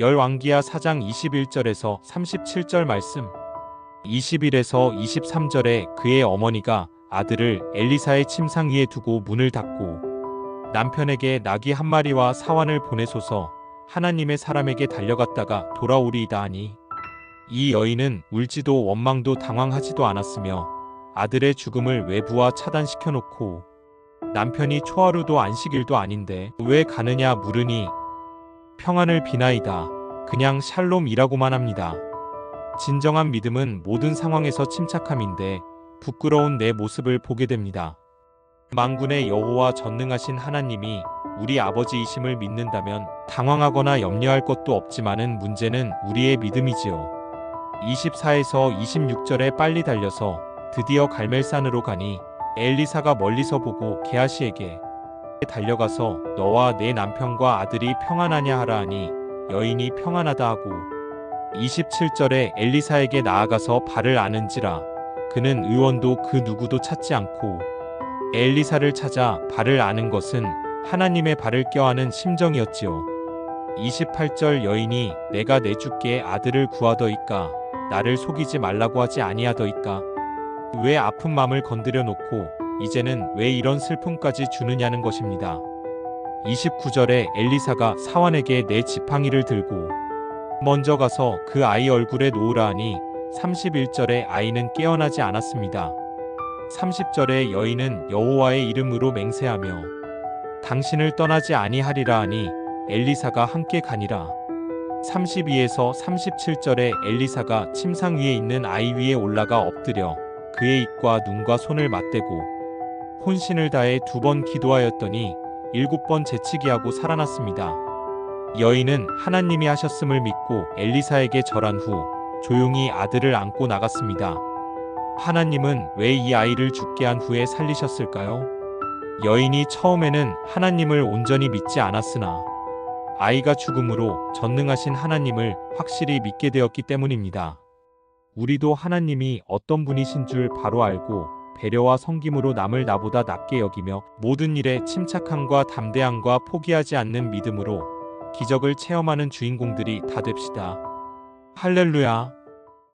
열왕기하 4장 21절에서 37절 말씀. 20일에서 23절에 그의 어머니가 아들을 엘리사의 침상 위에 두고 문을 닫고 남편에게 나귀 한 마리와 사환을 보내소서. 하나님의 사람에게 달려갔다가 돌아오리이다 하니 이 여인은 울지도 원망도 당황하지도 않았으며 아들의 죽음을 외부와 차단시켜 놓고 남편이 초하루도 안식일도 아닌데 왜 가느냐 물으니 평안을 비나이다. 그냥 샬롬이라고만 합니다. 진정한 믿음은 모든 상황에서 침착함인데 부끄러운 내 모습을 보게 됩니다. 만군의 여호와 전능하신 하나님이 우리 아버지이심을 믿는다면 당황하거나 염려할 것도 없지만은 문제는 우리의 믿음이지요. 24에서 26절에 빨리 달려서 드디어 갈멜산으로 가니 엘리사가 멀리서 보고 게하시에게 달려가서 너와 내 남편과 아들이 평안하냐 하라 하니 여인이 평안하다 하고 27절에 엘리사에게 나아가서 발을 아는지라 그는 의원도 그 누구도 찾지 않고 엘리사를 찾아 발을 아는 것은 하나님의 발을 껴안은 심정이었지요. 28절 여인이 내가 내 주께 아들을 구하더이까 나를 속이지 말라고 하지 아니하더이까 왜 아픈 마음을 건드려 놓고 이제는 왜 이런 슬픔까지 주느냐는 것입니다. 29절에 엘리사가 사환에게 내 지팡이를 들고 먼저 가서 그 아이 얼굴에 놓으라 하니 31절에 아이는 깨어나지 않았습니다. 30절에 여인은 여호와의 이름으로 맹세하며 당신을 떠나지 아니하리라 하니 엘리사가 함께 가니라. 32에서 37절에 엘리사가 침상 위에 있는 아이 위에 올라가 엎드려 그의 입과 눈과 손을 맞대고 혼신을 다해 두 번 기도하였더니 일곱 번 재치기 하고 살아났습니다. 여인은 하나님이 하셨음을 믿고 엘리사에게 절한 후 조용히 아들을 안고 나갔습니다. 하나님은 왜 이 아이를 죽게 한 후에 살리셨을까요? 여인이 처음에는 하나님을 온전히 믿지 않았으나 아이가 죽음으로 전능하신 하나님을 확실히 믿게 되었기 때문입니다. 우리도 하나님이 어떤 분이신 줄 바로 알고 배려와 섬김으로 남을 나보다 낮게 여기며 모든 일에 침착함과 담대함과 포기하지 않는 믿음으로 기적을 체험하는 주인공들이 다 됩시다. 할렐루야.